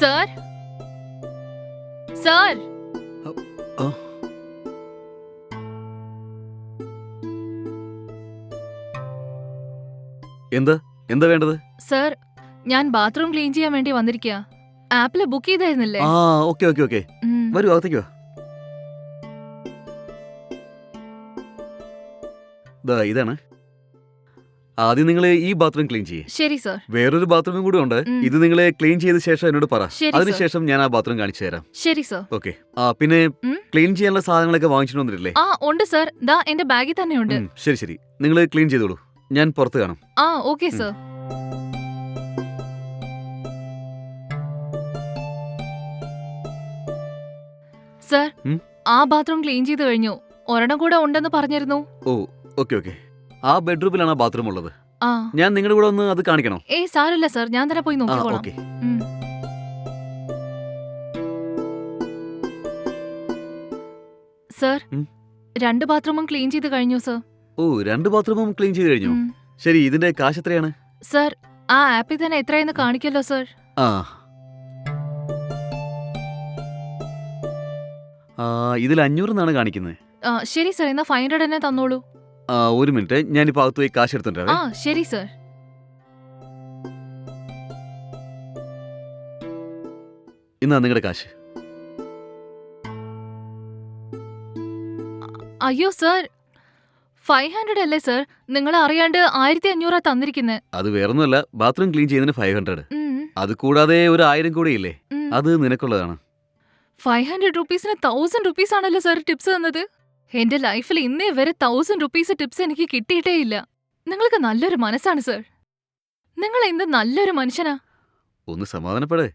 Sir? Sir. എന്താ? എന്താ വേണ്ടത്? സർ ഞാൻ ബാത്റൂം ക്ലീൻ ചെയ്യാൻ വേണ്ടി വന്നിരിക്കുക ആപ്പിൽ ബുക്ക് ചെയ്തായിരുന്നില്ലേ? ആ ഓക്കെ ഓക്കെ ഓക്കെ. വരൂ അകത്തേക്ക് വാ. ദാ ഇതാണ്. ആദ്യം നിങ്ങൾ ഈ ബാത്റൂം ക്ലീൻ ചെയ്യേ. ശരി സർ. വേറൊരു ബാത്റൂമും കൂടെ ഉണ്ട്. ഇത് നിങ്ങൾ ക്ലീൻ ചെയ്ത ശേഷം എന്നോട് പറ. ശരി സർ. അതിനുശേഷം ഞാൻ ആ ബാത്റൂം കാണിച്ചു തരാം. ശരി സർ. ഓക്കെ. ആ പിന്നെ ഉം. ക്ലീൻ ചെയ്യാനുള്ള സാധനങ്ങളൊക്കെ വാങ്ങിച്ചിട്ട് വന്നിട്ടില്ലേ? ആ ഉണ്ട് സർ. ദാ എന്റെ ബാഗിൽ തന്നെ ഉണ്ട്. ഉം, ശരി ശരി. നിങ്ങൾ ക്ലീൻ ചെയ്തോളൂ. ഞാൻ പുറത്ത് കാണും. ആ ഓക്കെ സർ. സർ ഉം? ആ ബാത്റൂം ക്ലീൻ ചെയ്ത് കഴിഞ്ഞു. ഒരെണ്ണം കൂടെ ഉണ്ടെന്ന് പറഞ്ഞിരുന്നു. Oh okay okay. ആ ബെഡ്റൂമിലാണ് ആ ബാത്റൂം ഉള്ളത്. ആ. ഞാൻ നിങ്ങളുടെ കൂടെ ഒന്ന് അത് കാണിക്കണോ? ഏയ് സാരമില്ല സർ ഞാൻ തന്നെ പോയി ആ നോക്കിക്കോളാം ഓക്കെ. ഉം. സർ ഉം? രണ്ട് ബാത്റൂമും ക്ലീൻ ചെയ്ത് കഴിഞ്ഞു സർ? ഓ രണ്ട് ബാത്റൂമും ക്ലീൻ ചെയ്ത് കഴിഞ്ഞു? ഉം. ശരി ഇതിന്റെ കാശ് എത്രയാണ്? സർ ആ ആപ്പിൽ തന്നെ എത്രയെന്ന് കാണിക്കല്ലോ സർ. ആ. ആ ഇതിൽ അഞ്ഞൂറ് എന്നാണ് കാണിക്കുന്നത്. ആ, ശരി സർ എന്നാ ഫൈവ് ഹൺഡ്രഡ് തന്നെ തന്നോളൂ. ആ ഒരു മിനിറ്റ്. ഞാൻ ഈ അകത്ത് പോയി കാശ് എടുത്തിട്ടുണ്ടേ ആ ശരി സർ. ഇന്നാ നിങ്ങളുടെ കാശ്. അയ്യോ സർ. ഫൈവ് ഹൺഡ്രഡ് അല്ലേ സർ? നിങ്ങൾ അറിയാണ്ട് ആയിരത്തി അഞ്ഞൂറാ തന്നിരിക്കുന്നത് അത് വേറൊന്നുമല്ല. ബാത്റൂം ക്ലീൻ ചെയ്യുന്നതിന് ഫൈവ് ഹൺഡ്രഡ്. അത് കൂടാതെ ഒരു ആയിരം കൂടി ഇല്ലേ? അത് നിനക്കുള്ളതാണ്. ഫൈവ് ഹൺഡ്രഡ് റുപ്പീസിന് തൗസൻഡ് റുപ്പീസ് ആണല്ലോ സർ ടിപ്സ് തന്നത്. എന്റെ ലൈഫിൽ ഇന്നേ വരെ തൗസൻഡ് റുപ്പീസ് ടിപ്സ് എനിക്ക് കിട്ടിയിട്ടേ ഇല്ല. നിങ്ങൾക്ക് നല്ലൊരു മനസ്സാണ് സർ നിങ്ങൾ എന്ത് നല്ലൊരു മനുഷ്യനാ? ഒന്ന് സമാധാനപ്പെടേ.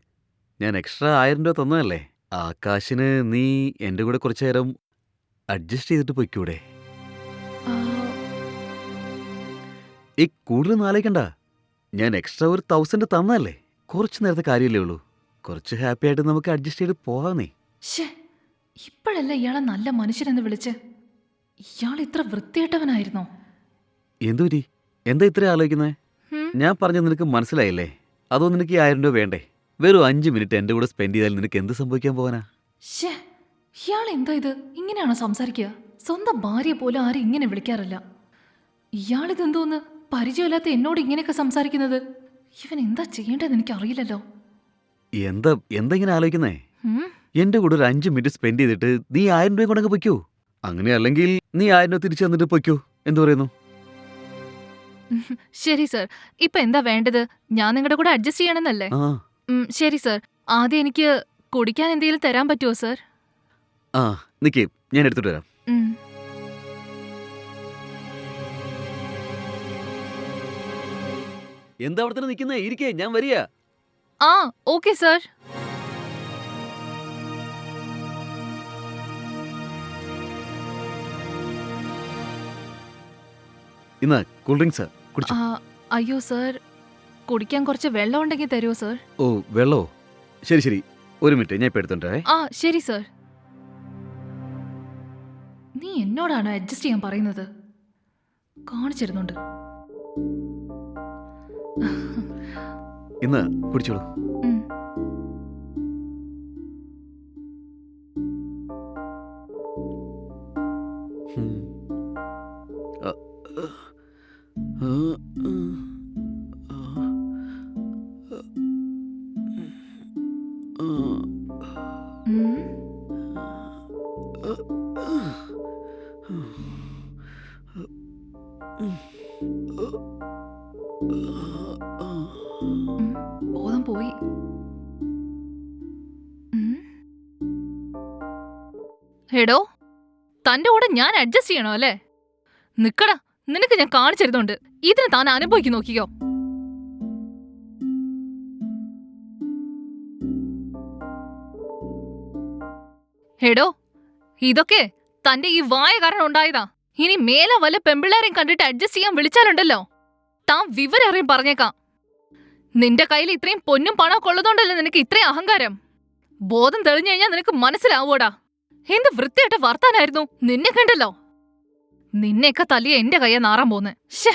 ഞാൻ എക്സ്ട്രാ ആയിരം രൂപ തന്നതല്ലേ? ആകാശിന് നീ എന്റെ കൂടെ കുറച്ചു നേരം അഡ്ജസ്റ്റ് ചെയ്തിട്ട് പൊയ്ക്കൂടെ? ഈ കൂടുതൽ ആലോചിക്കണ്ട. ഞാൻ എക്സ്ട്രാ ഒരു തൗസൻഡ് തന്നതല്ലേ? കുറച്ച് നേരത്തെ കാര്യമല്ലേ ഉള്ളൂ. കുറച്ച് ഹാപ്പി ആയിട്ട് നമുക്ക് അഡ്ജസ്റ്റ് ചെയ്ത് പോകാന്നേ ശ്ശേ, ഇപ്പോഴല്ല ഇയാളെ നല്ല മനുഷ്യനെന്ന് വിളിച്ച്? ഇയാൾ ഇത്ര വൃത്തികെട്ടവനായിരുന്നോ? എന്തൂരി എന്താ ഇത്ര ആലോചിക്കുന്നത് ഞാൻ പറഞ്ഞത് നിനക്ക് മനസ്സിലായില്ലേ? അതോ നിനക്ക് ഈ ആയിരം രൂപ വേണ്ടേ? വെറും അഞ്ച് മിനിറ്റ് എന്റെ കൂടെ സ്പെൻഡ് ചെയ്താൽ നിനക്ക് എന്ത് സംഭവിക്കാൻ പോകാനാ ഇയാൾ എന്താ ഇത്? ഇങ്ങനെയാണോ സംസാരിക്കുക? സ്വന്തം ഭാര്യ പോലും ആരും ഇങ്ങനെ വിളിക്കാറില്ല. ഇയാളിതെന്തോന്ന് പരിചയമില്ലാത്ത എന്നോട് ഇങ്ങനെയൊക്കെ സംസാരിക്കുന്നത്? ഇവൻ എന്താ ചെയ്യേണ്ടതെന്ന് എനിക്ക് അറിയില്ലല്ലോ എന്താ എന്താ ഇങ്ങനെ ആലോചിക്കുന്നേ? ഉം? എന്റെ കൂടെ ഒരു അഞ്ച് മിനിറ്റ് സ്പെൻഡ് ചെയ്തിട്ട് നീ ആയിരം രൂപ കൊണ്ടങ്ങ് പൊയ്ക്കോ? അങ്ങനെ അല്ലെങ്കിൽ നീ ആയിരം രൂപ തിരിച്ചു തന്നിട്ട് പൊയ്ക്കോ? എന്തു പറയുന്നു? ശരി സർ. ഇപ്പൊ എന്താ വേണ്ടത്? ഞാൻ നിങ്ങളുടെ കൂടെ അഡ്ജസ്റ്റ് ചെയ്യണമെന്നല്ലേ? ആ. ശരി സർ. ആദ്യം എനിക്ക് കുടിക്കാൻ എന്തെങ്കിലും തരാൻ പറ്റുമോ സർ? ആ നിക്കേ. ഞാൻ എടുത്തിട്ട് വരാം. ഉം. എന്താ അവിടെ തന്നെ നിൽക്കുന്നേ ഇരിക്കേ ഞാൻ വരിക. ആ ഓക്കെ സർ. ഇന്ന് കൂൾ ഡ്രിങ്ക്സ് കുടിച്ചു? അയ്യോ സർ കുടിക്കാൻ കുറച്ച് വെള്ളം ഉണ്ടെങ്കിൽ തരുമോ സർ ഓ വെള്ളോ? ശരി ശരി. ഒരു മിനിറ്റ് ഞാൻ ഇപ്പൊ എടുത്തോണ്ടേ ആ ശരി സർ നീ എന്നോടാണ് അഡ്ജസ്റ്റ് ചെയ്യാൻ പറയുന്നത്? കാണിച്ചിരുന്നുണ്ട്. ഇന്ന് കുടിച്ചോളൂ. ബോധം പോയി. എടോ തന്റെ കൂടെ ഞാൻ അഡ്ജസ്റ്റ് ചെയ്യണോ അല്ലേ നിക്കടാ നിനക്ക് ഞാൻ കാണിച്ചിരുന്നുണ്ട്. ഇതിന് താൻ അനുഭവിക്കു നോക്കിയോ എടോ ഇതൊക്കെ തന്റെ ഈ വായ കാരണം ഉണ്ടായതാ. ഇനി മേലെ വല്ല പെമ്പിള്ളേരെയും കണ്ടിട്ട് അഡ്ജസ്റ്റ് ചെയ്യാൻ വിളിച്ചാലുണ്ടല്ലോ. താൻ വിവരറിയും പറഞ്ഞേക്കാം. നിന്റെ കയ്യിൽ ഇത്രയും പൊന്നും പണമൊക്കെ ഉള്ളതുകൊണ്ടല്ലേ നിനക്ക് ഇത്രയും അഹങ്കാരം? ബോധം തെളിഞ്ഞു കഴിഞ്ഞാൽ നിനക്ക് മനസ്സിലാവൂടാ എന്ത് വൃത്തിയായിട്ട് വർത്താനായിരുന്നു നിന്നെ കണ്ടല്ലോ. നിന്നെയൊക്കെ തല്ലിയ എന്റെ കയ്യെ നാറാൻ പോന്നെ ശ്ശേ.